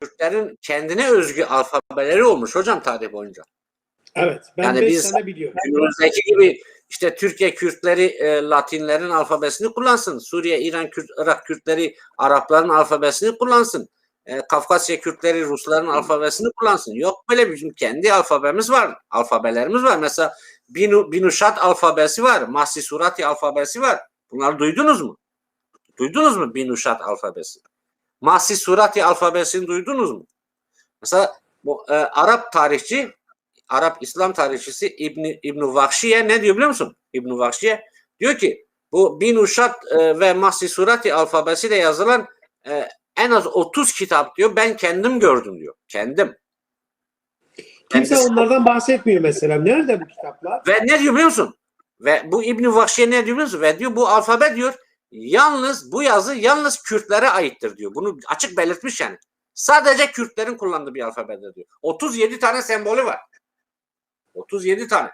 Kürtlerin kendine özgü alfabeleri olmuş hocam tarih boyunca. Evet. Ben Yani beş biz- tane biliyorum. Günümüzdeki gibi işte Türkiye Kürtleri e, Latinlerin alfabesini kullansın. Suriye, İran, Kürt, Irak Kürtleri Arapların alfabesini kullansın. E, Kafkasya Kürtleri Rusların alfabesini kullansın. Yok böyle bizim kendi alfabemiz var. Alfabelerimiz var. Mesela Binu, Binuşat alfabesi var. Mahsi Surati alfabesi var. Bunları duydunuz mu? Duydunuz mu Binuşat alfabesi? Mahsi Surati alfabesini duydunuz mu? Mesela bu e, Arap tarihçi Arap İslam tarihçisi İbn İbn Vahşiye ne diyor biliyor musun? İbn Vahşiye diyor ki bu Bin Uşat e, ve Mahsi Surati alfabesiyle yazılan e, en az 30 kitap diyor ben kendim gördüm diyor. Kendim. Kimse Kendisi- onlardan bahsetmiyor mesela. Nerede bu kitaplar? Ve ne diyor biliyor musun? Ve bu İbn Vahşiye ne diyor biliyor musun? Ve diyor bu alfabe diyor yalnız bu yazı yalnız Kürtlere aittir diyor. Bunu açık belirtmiş yani. Sadece Kürtlerin kullandığı bir alfabedir diyor. 37 tane sembolü var. 37 tane.